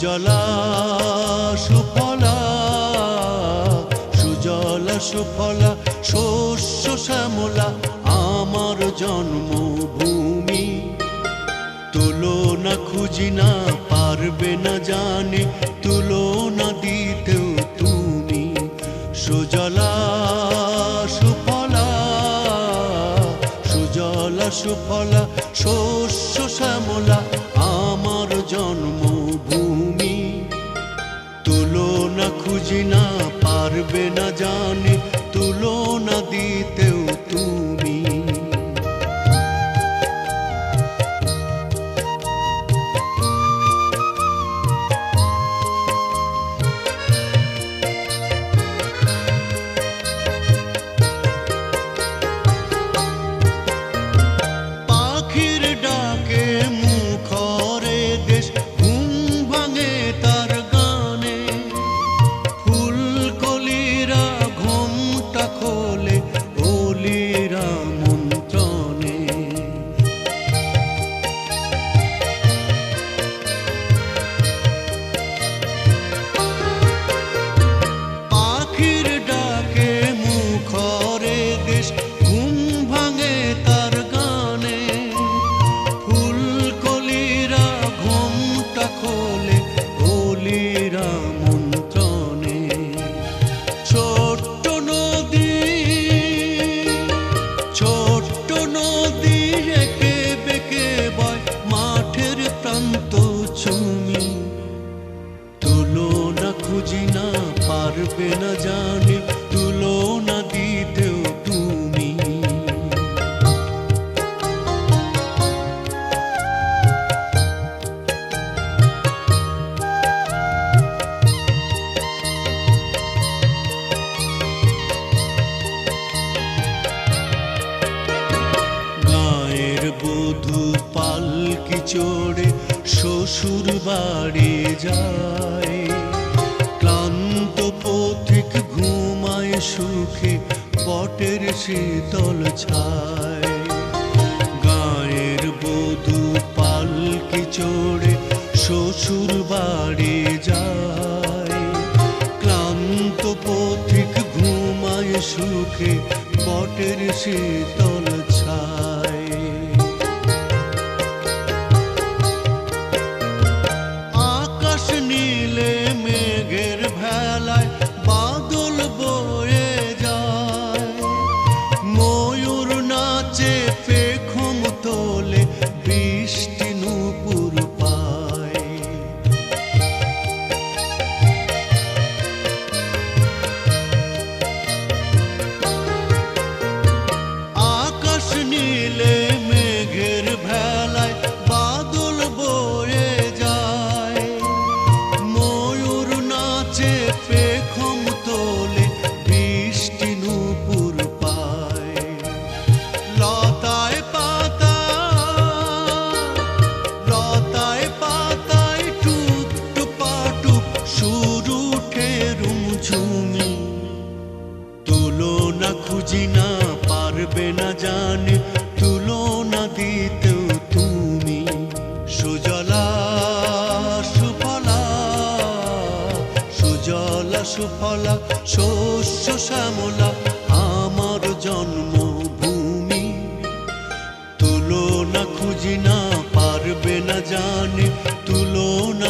সুজলা সুফলা সুজলা সুফলা, শস্য শ্যামলা, আমার জন্মভূমি। তুলনা খুঁজি না, পারবে না জানে, তুলনা দিতেও তুমি। সুজলা সুফলা সুজলা সুফলা, শস্য শ্যামলা পারবে না জানে তুলনা দিতেও তুমি ছোট্ট নদী একে বেঁকে বয়, মাঠের প্রান্ত ছুমি। তুলো না খুঁজি না, পারবে না জানে। বধূ পালকি চড়ে শ্বশুর বাড়ি যায়। ক্লান্ত পথিক ঘুমায় সুখে, পটের শীতল ছায়। গায়ের বধু পালকি চড়ে শ্বশুর বাড়ি যায়। ক্লান্ত পথিক ঘুমায় সুখে, পটের শীতল রুমঝুমি তুলনা খুঁজি না, পারবে না জানে। তুলনা দিতেও তুমি সুজলা, সুফলা সুজলা, সুফলা, শস্য শ্যামলা, আমার জন্মভূমি। তুলনা খুঁজি না, পারবে না জানে। তুলনা তুমি